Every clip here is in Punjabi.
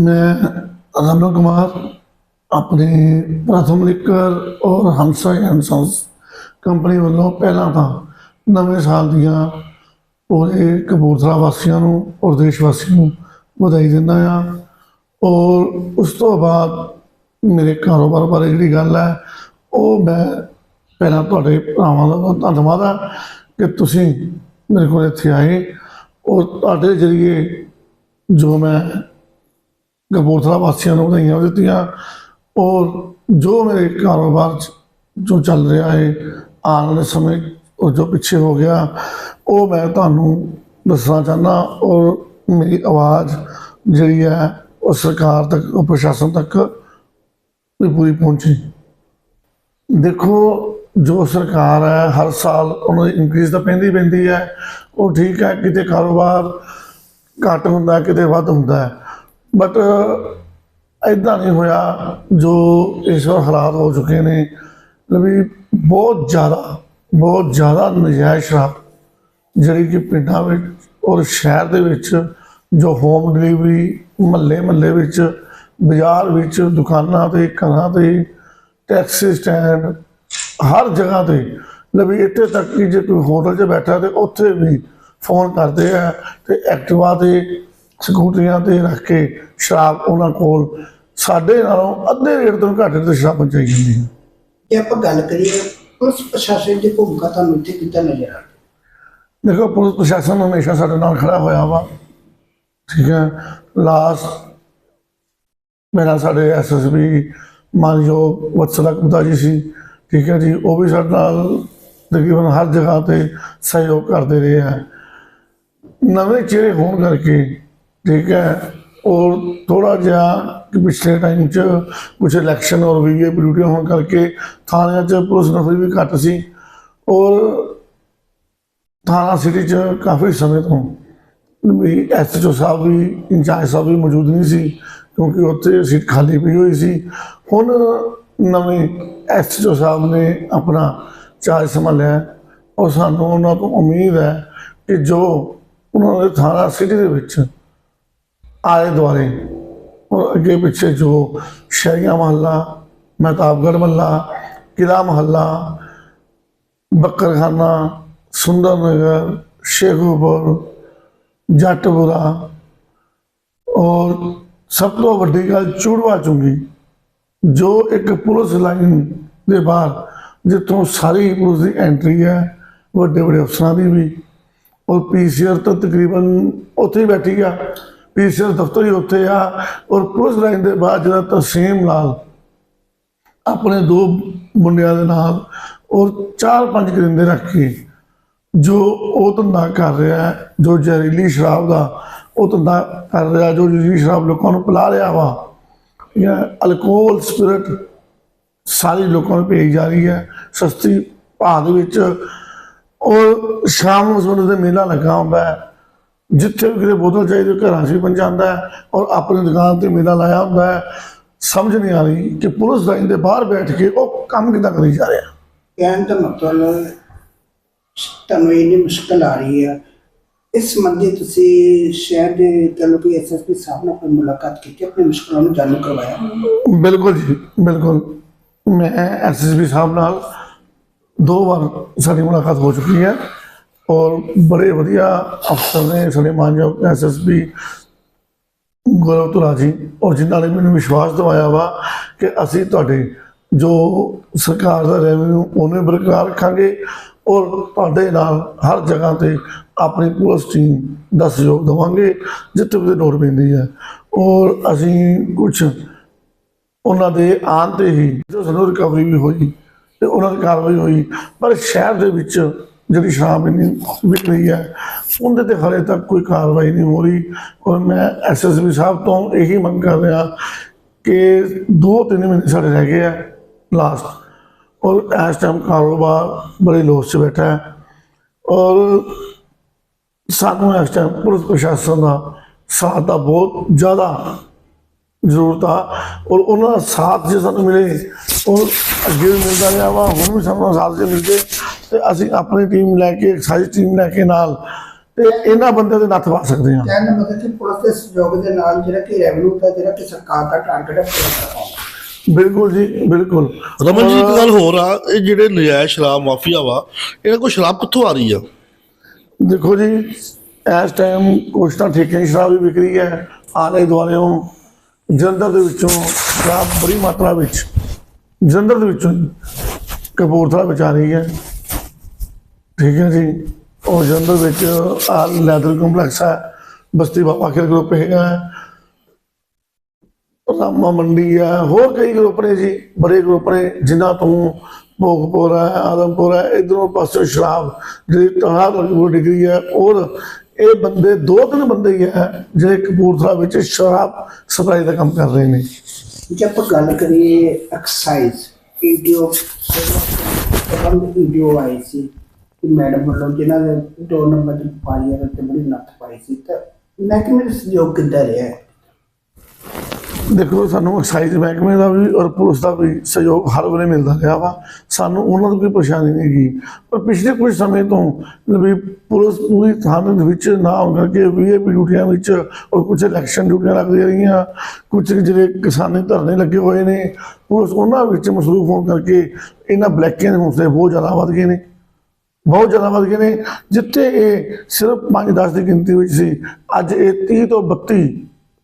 मैं रमन कुमार ਆਪਣੇ ਪ੍ਰਥਮ ਲਿਕਰ ਔਰ ਹੰਸਾ ਐਂਡ ਸੰਸ ਕੰਪਨੀ ਵੱਲੋਂ ਪਹਿਲਾਂ ਤਾਂ ਨਵੇਂ ਸਾਲ ਦੀਆਂ ਪੂਰੇ ਕਪੂਰਥਲਾ ਵਾਸੀਆਂ ਨੂੰ ਔਰ ਦੇਸ਼ ਵਾਸੀਆਂ ਨੂੰ ਵਧਾਈ ਦਿੰਦਾ ਆ ਔਰ ਉਸ ਤੋਂ ਬਾਅਦ ਮੇਰੇ ਕਾਰੋਬਾਰ ਬਾਰੇ ਜਿਹੜੀ ਗੱਲ ਹੈ ਉਹ ਮੈਂ ਪਹਿਲਾਂ ਤੁਹਾਡੇ ਭਰਾਵਾਂ ਦਾ ਬਹੁਤ ਧੰਨਵਾਦ ਆ ਕਿ ਤੁਸੀਂ ਮੇਰੇ ਕੋਲ ਇੱਥੇ ਆਏ ਔਰ ਤੁਹਾਡੇ ਜ਼ਰੀਏ ਜੋ ਮੈਂ ਕਪੂਰਥਲਾ ਵਾਸੀਆਂ ਨੂੰ ਵਧਾਈਆਂ ਦਿੱਤੀਆਂ। ਔਰ ਜੋ ਮੇਰੇ ਕਾਰੋਬਾਰ ਜੋ ਚੱਲ ਰਿਹਾ ਹੈ ਆਉਣ ਵਾਲੇ ਸਮੇਂ ਉਹ ਜੋ ਪਿੱਛੇ ਹੋ ਗਿਆ, ਉਹ ਮੈਂ ਤੁਹਾਨੂੰ ਦੱਸਣਾ ਚਾਹੁੰਦਾ। ਔਰ ਮੇਰੀ ਆਵਾਜ਼ ਜਿਹੜੀ ਹੈ, ਉਹ ਸਰਕਾਰ ਤੱਕ, ਉਹ ਪ੍ਰਸ਼ਾਸਨ ਤੱਕ ਵੀ ਪੂਰੀ ਪਹੁੰਚੀ। ਦੇਖੋ, ਜੋ ਸਰਕਾਰ ਹੈ, ਹਰ ਸਾਲ ਉਹਨਾਂ ਦੀ ਇਨਕਰੀਜ਼ ਤਾਂ ਪੈਂਦੀ ਪੈਂਦੀ ਹੈ। ਉਹ ਠੀਕ ਹੈ, ਕਿਤੇ ਕਾਰੋਬਾਰ ਘੱਟ ਹੁੰਦਾ, ਕਿਤੇ ਵੱਧ ਹੁੰਦਾ ਹੈ। ਬਟ ਐਦਾਂ ਨਹੀਂ ਹੋਇਆ ਜੋ ਇਸ ਵਾਰ ਹਾਲਾਤ ਹੋ ਚੁੱਕੇ ਨੇ। ਵੀ ਬਹੁਤ ਜ਼ਿਆਦਾ ਬਹੁਤ ਜ਼ਿਆਦਾ ਨਜਾਇਜ਼ ਸ਼ਰਾਬ ਜਿਹੜੀ ਕਿ ਪਿੰਡਾਂ ਵਿੱਚ ਔਰ ਸ਼ਹਿਰ ਦੇ ਵਿੱਚ ਜੋ ਹੋਮ ਡਿਲੀਵਰੀ ਮਹੱਲੇ ਮਹੱਲੇ ਵਿੱਚ, ਬਾਜ਼ਾਰ ਵਿੱਚ, ਦੁਕਾਨਾਂ ਤੇ, ਘਰਾਂ ਤੇ ਟੈਕਸੀ ਸਟੈਂਡ ਹਰ ਜਗ੍ਹਾ ਤੇ ਲਵੀ ਇੱਥੇ ਤੱਕ ਕਿ ਜੇ ਕੋਈ ਹੋਟਲ 'ਚ ਬੈਠਾ ਤੇ ਉੱਥੇ ਵੀ ਫੋਨ ਕਰਦੇ ਆ ਤੇ ਐਕਟਿਵਾ ਤੇ ਸਕੂਟਰੀਆਂ ਤੇ ਰੱਖ ਕੇ ਸ਼ਰਾਬ ਉਹਨਾਂ ਕੋਲ ਸਾਡੇ ਨਾਲੋਂ ਅੱਧੇ ਰੇਟ ਤੋਂ ਘੱਟ ਤੇ ਸ਼ਰਾਬ ਪਹੁੰਚਾਈ ਜਾਂਦੀ ਹੈ। ਜੇ ਆਪਾਂ ਗੱਲ ਕਰੀਏ ਪੁਲਿਸ ਪ੍ਰਸ਼ਾਸਨ ਦੀ ਭੂਮਿਕਾ ਤੁਹਾਨੂੰ ਇੱਥੇ ਕਿੱਦਾਂ ਨਜ਼ਰ ਆ ਰਹੀ? ਦੇਖੋ ਪੁਲਿਸ ਪ੍ਰਸ਼ਾਸਨ ਹਮੇਸ਼ਾ ਸਾਡੇ ਨਾਲ ਖੜਾ ਹੋਇਆ ਵਾ। ਠੀਕ ਹੈ। ਲਾਸਟ ਮੇਰਾ ਸਾਡੇ ਐਸਐਸਬੀ ਮਾਨਯੋਗ ਵਤਸਲਾ ਗੁਪਤਾ ਜੀ ਸੀ। ਠੀਕ ਹੈ ਜੀ ਉਹ ਵੀ ਸਾਡੇ ਨਾਲ ਤਕਰੀਬਨ ਹਰ ਜਗ੍ਹਾ ਤੇ ਸਹਿਯੋਗ ਕਰਦੇ ਰਹੇ ਹੈ ਨਵੇਂ ਚਿਹਰੇ ਹੋਣ ਕਰਕੇ ਠੀਕ ਹੈ। ਔਰ ਥੋੜਾ ਜਿਹਾ ਕਿ ਪਿਛਲੇ ਟਾਈਮ 'ਚ ਕੁਝ ਇਲੈਕਸ਼ਨ ਔਰ ਵੀਆਈਪੀ ਡਿਊਟੀਆਂ ਹੋਣ ਕਰਕੇ ਥਾਣਿਆਂ 'ਚ ਪੁਲਿਸ ਨਫਰੀ ਵੀ ਘੱਟ ਸੀ। ਔਰ ਥਾਣਾ ਸਿਟੀ 'ਚ ਕਾਫੀ ਸਮੇਂ ਤੋਂ ਵੀ ਐਸਐਚਓ ਸਾਹਿਬ ਵੀ, ਇੰਚਾਰਜ ਸਾਹਿਬ ਵੀ ਮੌਜੂਦ ਨਹੀਂ ਸੀ ਕਿਉਂਕਿ ਉੱਥੇ ਸੀਟ ਖਾਲੀ ਪਈ ਹੋਈ ਸੀ। ਹੁਣ ਨਵੇਂ ਐਸਐਚਓ ਸਾਹਿਬ ਨੇ ਆਪਣਾ ਚਾਰਜ ਸੰਭਾਲਿਆ ਔਰ ਸਾਨੂੰ ਉਹਨਾਂ ਤੋਂ ਉਮੀਦ ਹੈ ਕਿ ਜੋ ਉਹਨਾਂ ਦੇ ਥਾਣਾ ਸਿਟੀ ਦੇ ਵਿੱਚ ਆਲੇ ਦੁਆਲੇ ਔਰ ਅੱਗੇ ਪਿੱਛੇ ਜੋ ਸ਼ਹਿਰੀਆਂ ਮਹੱਲਾ, ਮਹਿਤਾਬਗੜ੍ਹ ਮਹੱਲਾ ਕਿਲਾ ਮਹੱਲਾ, ਬੱਕਰਖਾਨਾ ਸੁੰਦਰ ਨਗਰ ਸ਼ੇਖੂਪੁਰ, ਜੱਟਪੁਰਾ, ਔਰ ਸਭ ਤੋਂ ਵੱਡੀ ਗੱਲ ਚੂੜਵਾ ਚੁੰਗੀ, ਜੋ ਇੱਕ ਪੁਲਿਸ ਲਾਈਨ ਦੇ ਬਾਹਰ, ਜਿੱਥੋਂ ਸਾਰੀ ਪੁਲਿਸ ਦੀ ਐਂਟਰੀ ਹੈ ਵੱਡੇ ਵੱਡੇ ਅਫਸਰਾਂ ਦੀ ਵੀ, ਔਰ ਪੀਸੀਆਰ ਤਾਂ ਤਕਰੀਬਨ ਉੱਥੇ ਹੀ ਬੈਠੀ ਆ। ਪੀਸੀਆਰ ਦਫ਼ਤਰ ਹੀ ਉੱਥੇ ਆ ਔਰ ਪੁਲਿਸ ਲਾਈਨ ਦੇ ਬਾਅਦ ਜਿਹੜਾ ਤਸੀਮ ਲਾਲ, ਆਪਣੇ ਦੋ ਮੁੰਡਿਆਂ ਦੇ ਨਾਲ ਔਰ ਚਾਰ ਪੰਜ ਕਰਿੰਦੇ ਰੱਖ ਕੇ ਜੋ ਉਹ ਧੰਦਾ ਕਰ ਰਿਹਾ ਜੋ ਜ਼ਹਿਰੀਲੀ ਸ਼ਰਾਬ ਦਾ ਉਹ ਧੰਦਾ ਕਰ ਰਿਹਾ, ਜੋ ਜ਼ਹਿਰੀਲੀ ਸ਼ਰਾਬ ਲੋਕਾਂ ਨੂੰ ਪਿਲਾ ਰਿਹਾ ਵਾ, ਜਾਂ ਅਲਕੋਹਲ ਸਪਿਰਟ ਸਾਰੀ ਲੋਕਾਂ ਨੂੰ ਭੇਜੀ ਜਾ ਰਹੀ ਹੈ, ਸਸਤੀ ਭਾਅ ਦੇ ਵਿੱਚ ਔਰ ਸ਼ਾਮ ਨੂੰ ਸਵੇਰ ਦੇ ਮੇਲਾ ਲੱਗਾ ਹੁੰਦਾ ਹੈ। ਜਿੱਥੇ ਵੀ ਕਿਤੇ ਬੋਤਲ ਚਾਹੀਦੀ ਘਰਾਂ 'ਚ ਵੀ ਪਹੁੰਚਾਉਂਦਾ ਹੈ ਔਰ ਆਪਣੀ ਦੁਕਾਨ ਤੇ ਮੇਲਾ ਲਾਇਆ ਹੁੰਦਾ ਹੈ। ਸਮਝ ਨਹੀਂ ਆ ਰਹੀ ਕਿ ਪੁਲਿਸ ਦੇ ਬਾਹਰ ਬੈਠ ਕੇ ਉਹ ਕੰਮ ਕਿੱਦਾਂ ਕਰੀ ਜਾ ਰਿਹਾ। ਕਹਿਣ ਦਾ ਮਤਲਬ ਤੁਹਾਨੂੰ ਇੰਨੀ ਮੁਸ਼ਕਲ ਆ ਰਹੀ ਹੈ। ਇਸ ਸੰਬੰਧੀ ਤੁਸੀਂ ਸ਼ਹਿਰ ਦੇ ਤਲਬੀ ਐਸਐਸਪੀ ਸਾਹਿਬ ਨਾਲ ਕੋਈ ਮੁਲਾਕਾਤ ਕੀਤੀ ਆਪਣੀ ਮੁਸ਼ਕਲਾਂ ਨੂੰ ਜਾਣੂ ਕਰਵਾਇਆ। ਬਿਲਕੁਲ ਜੀ ਬਿਲਕੁਲ। ਮੈਂ ਐਸਐਸਪੀ ਸਾਹਿਬ ਨਾਲ ਦੋ ਵਾਰ ਸਾਡੀ ਮੁਲਾਕਾਤ ਹੋ ਚੁੱਕੀ ਹੈ। ਔਰ ਬੜੇ ਵਧੀਆ ਅਫਸਰ ਨੇ ਸਾਡੇ ਮਾਨਯੋਗ ਐਸਐਸਪੀ ਗੌਰਵ ਤੁਲਾ ਜੀ। ਔਰ ਜਿਨ੍ਹਾਂ ਨੇ ਮੈਨੂੰ ਵਿਸ਼ਵਾਸ ਦਿਵਾਇਆ ਵਾ ਕਿ ਅਸੀਂ ਤੁਹਾਡੇ ਜੋ ਸਰਕਾਰ ਦਾ ਰੈਵਨਿਊ ਉਹਨੇ ਬਰਕਰਾਰ ਰੱਖਾਂਗੇ ਔਰ ਤੁਹਾਡੇ ਨਾਲ ਹਰ ਜਗ੍ਹਾ ਤੇ ਆਪਣੀ ਪੁਲਿਸ ਟੀਮ ਦਾ ਸਹਿਯੋਗ ਦੇਵਾਂਗੇ, ਜਿੱਥੇ ਵੀ ਲੋੜ ਪੈਂਦੀ ਹੈ। ਔਰ ਅਸੀਂ ਕੁਝ ਉਹਨਾਂ ਦੇ ਆਉਣ ਤੇ ਹੀ ਜੋ ਸਾਨੂੰ ਰਿਕਵਰੀ ਵੀ ਹੋਈ ਤੇ ਉਹਨਾਂ ਦੀ ਕਾਰਵਾਈ ਹੋਈ, ਪਰ ਸ਼ਹਿਰ ਦੇ ਵਿੱਚ ਜਿਹੜੀ ਸ਼ਰਾਬ ਇੰਨੀ ਵਿਕ ਰਹੀ ਹੈ, ਉਹਦੇ ਤੇ ਹਾਲੇ ਤੱਕ ਕੋਈ ਕਾਰਵਾਈ ਨਹੀਂ ਹੋ ਰਹੀ। ਔਰ ਮੈਂ ਐਸਐਸਬੀ ਸਾਹਿਬ ਤੋਂ ਇਹੀ ਮੰਗ ਕਰ ਰਿਹਾ ਕਿ ਦੋ ਤਿੰਨ ਮਹੀਨੇ ਸਾਡੇ ਰਹਿ ਗਏ ਆ ਲਾਸਟ ਔਰ ਇਸ ਟਾਈਮ ਕਾਰੋਬਾਰ ਬੜੇ ਲੋਸ 'ਚ ਬੈਠਾ ਹੈ। ਔਰ ਸਾਨੂੰ ਇਸ ਟਾਈਮ ਪੁਲਿਸ ਪ੍ਰਸ਼ਾਸਨ ਦਾ ਸਾਥ ਦਾ ਬਹੁਤ ਜ਼ਿਆਦਾ ਜ਼ਰੂਰਤ ਆ। ਔਰ ਉਹਨਾਂ ਦਾ ਸਾਥ ਜੇ ਸਾਨੂੰ ਮਿਲੇ ਉਹ ਅੱਗੇ ਵੀ ਮਿਲਦਾ ਰਿਹਾ ਵਾ, ਹੁਣ ਵੀ ਸਾਨੂੰ ਸਾਥ ਜੇ ਮਿਲ ਮਿਲਦੇ। ਤੇ ਅਸੀਂ ਆਪਣੀ ਟੀਮ ਲੈ ਕੇ ਸਾਰੀ ਟੀਮ ਲੈ ਕੇ ਨਾਲ ਤੇ ਇਹਨਾਂ ਬੰਦਿਆਂ ਦੇ ਨੱਥ ਪਾ ਸਕਦੇ ਹਾਂ। ਕਹਿਣ ਦਾ ਮਤਲਬ ਕਿ ਪੁਲਿਸ ਦੇ ਸਹਿਯੋਗ ਦੇ ਨਾਲ ਜਿਹੜਾ ਕਿ ਰੈਵਨਿਊ ਦਾ ਜਿਹੜਾ ਕਿ ਸਰਕਾਰ ਦਾ ਟਾਰਗੇਟ ਹੈ ਪੂਰਾ ਕਰਵਾਉਣਾ ਬਿਲਕੁਲ ਜੀ ਬਿਲਕੁਲ। ਰਮਨ ਜੀ ਇੱਕ ਗੱਲ ਹੋਰ ਆ ਇਹ ਜਿਹੜੇ ਨਜਾਇਜ਼ ਸ਼ਰਾਬ ਮਾਫੀਆ ਵਾ ਇਹਨਾਂ ਕੋਲ ਸ਼ਰਾਬ ਕਿੱਥੋਂ ਆ ਰਹੀ ਆ? ਦੇਖੋ ਜੀ ਇਸ ਟਾਈਮ ਕੁਛ ਤਾਂ ਠੇਕੇ ਦੀ ਸ਼ਰਾਬ ਵੀ ਵਿਕ ਰਹੀ ਹੈ ਆਲੇ ਦੁਆਲਿਓਂ ਜਲੰਧਰ ਦੇ ਵਿੱਚੋਂ ਸ਼ਰਾਬ ਬੜੀ ਮਾਤਰਾ ਵਿੱਚ ਜਲੰਧਰ ਦੇ ਵਿੱਚੋਂ ਕਪੂਰਥਲਾ ਵਿੱਚ ਆ ਰਹੀ ਹੈ। ਠੀਕ ਹੈ ਜੀ। ਉਹ ਜਲੰਧਰ ਵਿੱਚ ਆ ਲੈਦਰ ਕੰਪਲੈਕਸ ਹੈ। ਬਸਤੀ ਬਾਬਾ ਖੇਲ ਗਰੁੱਪ ਹੈਗਾ ਰਾਮਾ ਮੰਡੀ ਹੈ। ਹੋਰ ਕਈ ਗਰੁੱਪ ਨੇ ਜੀ। ਬੜੇ ਗਰੁੱਪ ਨੇ, ਜਿਨ੍ਹਾਂ ਤੋਂ ਭੋਗਪੁਰ ਹੈ, ਆਦਮਪੁਰ ਹੈ। ਇਧਰੋਂ ਪਾਸੇ ਸ਼ਰਾਬ, ਜਿਹੜੀ ਤਹਾਰ ਲਗਭਗ ਡਿਗਰੀ ਹੈ। ਔਰ ਇਹ ਬੰਦੇ, ਦੋ ਤਿੰਨ ਬੰਦੇ ਹੀ ਹੈ, ਜਿਹੜੇ ਕਪੂਰਥਲਾ ਵਿੱਚ ਸ਼ਰਾਬ ਸਪਲਾਈ ਦਾ ਕੰਮ ਕਰ ਰਹੇ ਨੇ। ਜੇ ਆਪਾਂ ਗੱਲ ਕਰੀਏ ਐਕਸਾਈਜ਼ ਵੀਡੀਓ ਪ੍ਰਬੰਧ ਵੀਡੀਓ ਆਈ ਸੀ। ਕਿ ਮੈਡਮ ਵੱਲੋਂ ਜਿਨ੍ਹਾਂ ਦੇ ਦੋ ਨੰਬਰ ਦੀ ਪਾਈ ਹੈ, ਤੇ ਬੜੀ ਨੱਥ ਪਾਈ ਸੀ। ਤਾਂ ਮੈਂ ਕਿ ਮੇਰੇ ਸਹਿਯੋਗ ਕਿੱਦਾਂ ਰਿਹਾ ਹੈ? ਦੇਖੋ, ਸਾਨੂੰ ਐਕਸਾਈਜ਼ ਮਹਿਕਮੇ ਦਾ ਵੀ ਔਰ ਪੁਲਿਸ ਦਾ ਵੀ ਸਹਿਯੋਗ ਹਰ ਵੇਲੇ ਮਿਲਦਾ ਰਿਹਾ ਵਾ। ਸਾਨੂੰ ਉਹਨਾਂ ਤੋਂ ਕੋਈ ਪਰੇਸ਼ਾਨੀ ਨਹੀਂ ਹੈਗੀ। ਪਰ ਪਿਛਲੇ ਕੁਝ ਸਮੇਂ ਤੋਂ ਵੀ ਪੁਲਿਸ ਪੂਰੀ ਥਾਣੇ ਦੇ ਵਿੱਚ ਨਾ ਹੋ ਕਰਕੇ ਵੀਆਈਪੀ ਡਿਊਟੀਆਂ ਵਿੱਚ ਔਰ ਕੁਝ ਇਲੈਕਸ਼ਨ ਡਿਊਟੀਆਂ ਲੱਗਦੀਆਂ ਰਹੀਆਂ। ਕੁਝ ਜਿਹੜੇ ਕਿਸਾਨੀ ਧਰਨੇ ਲੱਗੇ ਹੋਏ ਨੇ, ਪੁਲਿਸ ਉਹਨਾਂ ਵਿੱਚ ਮਸਰੂਫ ਹੋਣ ਕਰਕੇ ਇਹਨਾਂ ਬਲੈਕਾਂ ਦੇ ਹੌਸਲੇ ਬਹੁਤ ਜ਼ਿਆਦਾ ਵੱਧ ਗਏ ਨੇ। ਬਹੁਤ ਜ਼ਿਆਦਾ ਵੱਧ ਗਏ ਨੇ, ਜਿੱਥੇ ਇਹ ਸਿਰਫ 5-10 ਦੀ ਗਿਣਤੀ ਵਿੱਚ ਸੀ। ਅੱਜ ਇਹ 30 ਤੋਂ 32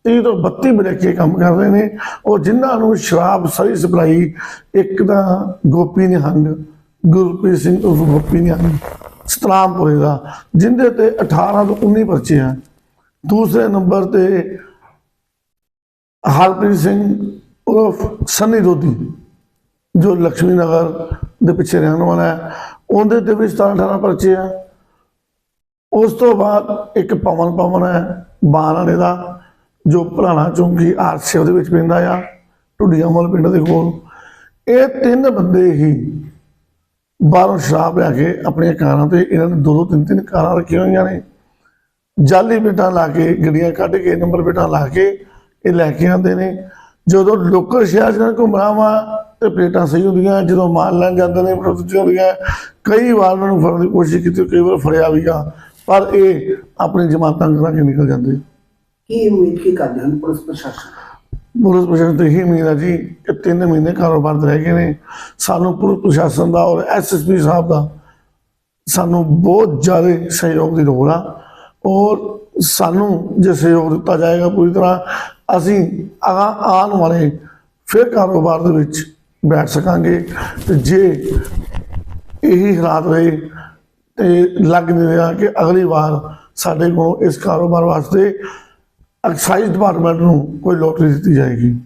30 ਤੋਂ 32 ਬਲੈਕੇ ਕੰਮ ਕਰ ਰਹੇ ਨੇ। ਉਹ ਜਿਨ੍ਹਾਂ ਨੂੰ ਸ਼ਰਾਬ ਸਹੀ ਸਪਲਾਈ, ਇੱਕ ਤਾਂ ਗੋਪੀ ਨਿਹੰਗ, ਗੁਰਪ੍ਰੀਤ ਸਿੰਘ ਉਰਫ ਗੋਪੀ ਨਿਹੰਗ ਸਤਰਾਮਪੁਰੇ ਦਾ, ਜਿੰਦੇ ਤੇ 18 ਤੋਂ 19 ਪਰਚੇ ਆ। ਦੂਸਰੇ ਨੰਬਰ ਤੇ ਹਰਪ੍ਰੀਤ ਸਿੰਘ ਉਰਫ ਸੰਨੀ ਦੋਦੀ ਜੋ ਲక్ష్ਮੀ ਨਗਰ ਦੇ ਪਿੱਛੇ ਰਹਿਣ ਵਾਲਾ ਹੈ। ਉਹਦੇ ਤੇ ਵੀ 17 18 ਪਰਚੇ ਆ। ਉਸ ਤੋਂ ਬਾਅਦ ਇੱਕ ਪਵਨ ਪਵਨ ਹੈ ਬਾਣ ਵਾਲੇ ਦਾ, ਜੋ ਭਲਾਣਾ ਚੌਂਕੀ ਆਰਸੇ ਉਹਦੇ ਵਿੱਚ ਪੈਂਦਾ ਆ, ਢੁੱਡੀਆਂ ਮਲ ਪਿੰਡ ਦੇ ਕੋਲ। ਇਹ ਤਿੰਨ ਬੰਦੇ ਹੀ ਬਾਹਰੋਂ ਸ਼ਰਾਬ ਲਿਆ ਕੇ ਆਪਣੀਆਂ ਕਾਰਾਂ ਤੇ ਇਹਨਾਂ ਨੇ ਦੋ ਦੋ ਤਿੰਨ ਤਿੰਨ ਕਾਰਾਂ ਰੱਖੀਆਂ ਹੋਈਆਂ ਨੇ। ਜਾਲੀ ਪਲੇਟਾਂ ਲਾ ਕੇ, ਗੱਡੀਆਂ ਕੱਢ ਕੇ, ਨੰਬਰ ਪਲੇਟਾਂ ਲਾ ਕੇ ਇਹ ਲੈ ਕੇ ਆਉਂਦੇ ਨੇ। ਜਦੋਂ ਲੋਕਲ ਸ਼ਹਿਰ ਚ ਘੁੰਮਣਾ ਵਾ ਤੇ ਪਲੇਟਾਂ ਸਹੀ ਹੁੰਦੀਆਂ ਜਦੋਂ ਮਾਲ ਲੈਣ ਜਾਂਦੇ ਨੇ ਦੂਜੀਆਂ ਹੁੰਦੀਆਂ। ਕਈ ਵਾਰ ਉਹਨਾਂ ਨੂੰ ਫੜਨ ਦੀ ਕੋਸ਼ਿਸ਼ ਕੀਤੀ ਕਈ ਵਾਰ ਫੜਿਆ ਵੀ ਆ ਪਰ ਇਹ ਆਪਣੀ ਜਮਾਤਾਂ ਕਰਾ ਕੇ ਨਿਕਲ ਜਾਂਦੇ। ਕੀ ਉਮੀਦ ਕੀ ਕਰਦੇ ਹਨ ਪੁਲਿਸ ਪ੍ਰਸ਼ਾਸਨ? ਪੁਲਿਸ ਪ੍ਰਸ਼ਾਸਨ ਤੋਂ ਇਹੀ ਉਮੀਦ ਹੈ ਜੀ ਕਿ ਤਿੰਨ ਮਹੀਨੇ ਕਾਰੋਬਾਰ ਦੇ ਰਹਿ ਗਏ ਨੇ। ਸਾਨੂੰ ਪੁਲਿਸ ਪ੍ਰਸ਼ਾਸਨ ਦਾ ਔਰ ਐਸਐਸਪੀ ਸਾਹਿਬ ਦਾ ਸਾਨੂੰ ਬਹੁਤ ਜ਼ਿਆਦਾ ਸਹਿਯੋਗ ਦੀ ਲੋੜ ਆ। ਔਰ ਸਾਨੂੰ ਜੇ ਸਹਿਯੋਗ ਦਿੱਤਾ ਜਾਏਗਾ ਪੂਰੀ ਤਰ੍ਹਾਂ ਅਸੀਂ ਆਉਣ ਵਾਲੇ ਫਿਰ ਕਾਰੋਬਾਰ ਦੇ ਵਿੱਚ ਬੈਠ ਸਕਾਂਗੇ ਤੇ ਜੇ ਇਹੀ ਹਾਲਾਤ ਰਹੇ ਤੇ ਲੱਗ ਨਹੀਂ ਰਿਹਾ ਕਿ ਅਗਲੀ ਵਾਰ ਸਾਡੇ ਕੋਲ ਇਸ ਕਾਰੋਬਾਰ ਵਾਸਤੇ ਐਕਸਾਈਜ਼ ਡਿਪਾਰਟਮੈਂਟ ਨੂੰ ਕੋਈ ਲੋਟਰੀ ਦਿੱਤੀ ਜਾਏਗੀ।